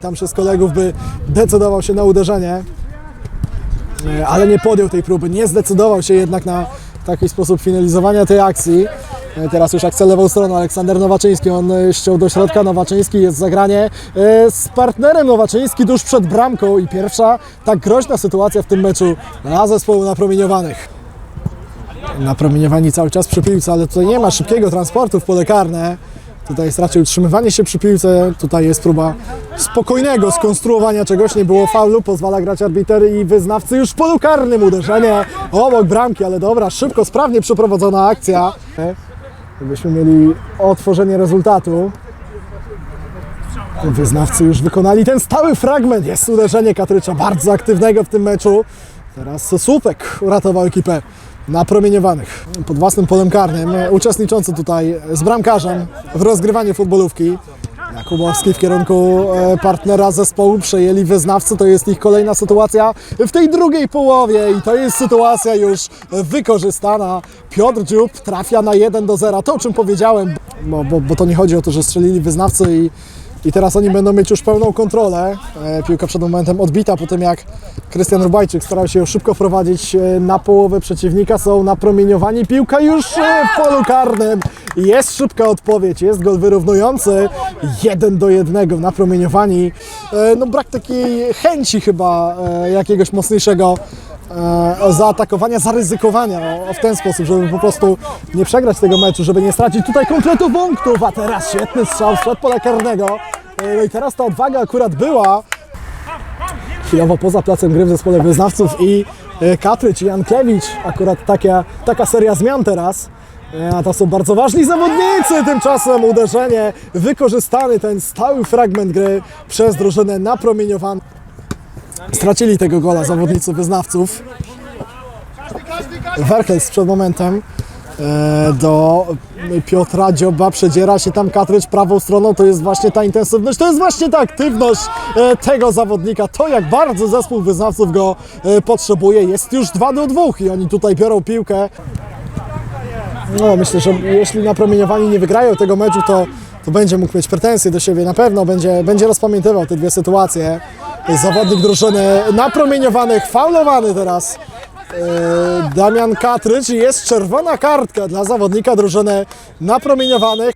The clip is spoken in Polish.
Tam przez kolegów by decydował się na uderzenie, e, ale nie podjął tej próby, nie zdecydował się jednak na taki sposób finalizowania tej akcji. E, Teraz już akcja lewą stroną, Aleksander Nowaczyński, on e, ściął do środka, Nowaczyński jest zagranie z partnerem Nowaczyński tuż przed bramką i pierwsza tak groźna sytuacja w tym meczu dla zespołu napromieniowanych. Napromieniowani cały czas przy piłce, ale tutaj nie ma szybkiego transportu w pole karne. Tutaj jest raczej utrzymywanie się przy piłce, tutaj jest próba spokojnego skonstruowania czegoś, nie było faulu, pozwala grać arbiter i wyznawcy już w polu karnym uderzenie obok bramki, ale dobra, szybko, sprawnie przeprowadzona akcja. Gdybyśmy mieli otworzenie rezultatu. Wyznawcy już wykonali ten stały fragment, jest uderzenie Katrycza, bardzo aktywnego w tym meczu. Teraz Słupek uratował ekipę napromieniowanych pod własnym polem karnym, uczestniczący tutaj z bramkarzem w rozgrywaniu futbolówki. Jakubowski w kierunku e, partnera zespołu przejęli wyznawcy, to jest ich kolejna sytuacja w tej drugiej połowie i to jest sytuacja już wykorzystana. Piotr Dziób trafia na 1 do 0, to o czym powiedziałem, bo, bo, bo to nie chodzi o to, że strzelili wyznawcy i i teraz oni będą mieć już pełną kontrolę. E, Piłka przed momentem odbita po tym jak Krystian Rubajczyk starał się ją szybko wprowadzić e, na połowę przeciwnika. Są napromieniowani. Piłka już w polu karnym. Jest szybka odpowiedź, jest gol wyrównujący. Jeden do jednego napromieniowani. E, No brak takiej chęci chyba jakiegoś mocniejszego e, zaatakowania, zaryzykowania w ten sposób, żeby po prostu nie przegrać tego meczu, żeby nie stracić tutaj konkretu punktów, a teraz świetny strzał przed pola karnego. E, No i teraz ta odwaga akurat była chwilowo poza placem gry w zespole wyznawców i e, Katryć i Jankiewicz, akurat taka, taka seria zmian teraz. E, A to są bardzo ważni zawodnicy, tymczasem uderzenie, wykorzystany ten stały fragment gry przez drużynę napromieniowaną. Stracili tego gola zawodnicy wyznawców. Werkels przed momentem e, do Piotra Dzioba przedziera się tam Katrycz prawą stroną, to jest właśnie ta intensywność, to jest właśnie ta aktywność e, tego zawodnika, to jak bardzo zespół wyznawców go e, potrzebuje, jest już 2 do 2 i oni tutaj biorą piłkę. No, myślę, że jeśli napromieniowani nie wygrają tego meczu, to, to będzie mógł mieć pretensje do siebie. Na pewno będzie, będzie rozpamiętywał te dwie sytuacje. Zawodnik drużyny napromieniowanych, faulowany teraz. e, Damian Katrycz i jest czerwona kartka dla zawodnika drużyny napromieniowanych.